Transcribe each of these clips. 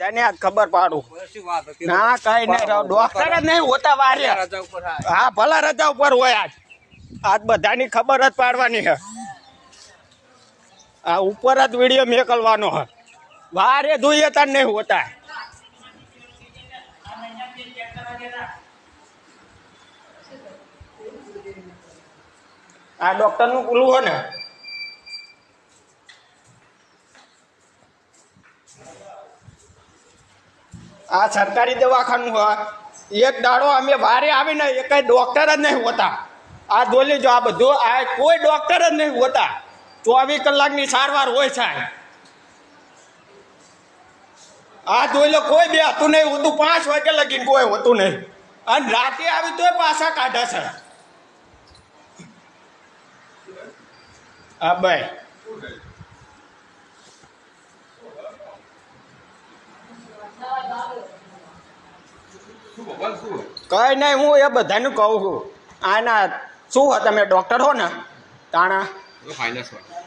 તેને આજ ખબર પાડું? ના કઈ નહીં ડોક્ટર જ નહીં હોતા વાર્યા રજા ઉપર હા. હા ભલા રજા ઉપર હોય આજ. આજ બધાની ખબર જ પાડવાની હે આ ઉપર જ વીડિયો મેકલવાનો હે વારે જોઈએ તને નહીં હોતા. આ ડોક્ટરનું પેલું હોય ને? આ સરકારી દવાખાનું હોય. એક દાડો અમે વારે આવીને એ કઈ ડોક્ટર જ નહીં હોતા. આ બોલી જો આ બધું, આ કોઈ ડોક્ટર જ નહીં હોતા. ચોવીસ કલાકની સારવાર હોય સાહેબ. આ જોઈ લો, કોઈ બે હતું નહીં હોતું પાંચ વાગે લગીને કોઈ હોતું નહીં. અને રાતે આવી તોય પાછા કાઢે છે. હા ભાઈ કઈ નહીં હું એ બધાને કહું છું. આના શું હો, તમે ડૉક્ટર હો ને, તાણા?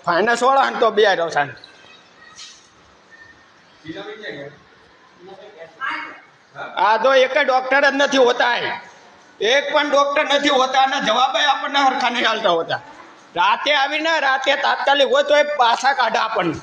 ફાઇનાન્સ વાળા તો બે રહો સાહેબ આ તો એક ડોક્ટર જ નથી હોતા એક પણ ડોક્ટર નથી હોતા અને જવાબ આપણને હરખા નહીં હાલતા હોતા. રાતે આવીને રાતે તાત્કાલિક હોય તો એ પાછા કાઢે આપણને.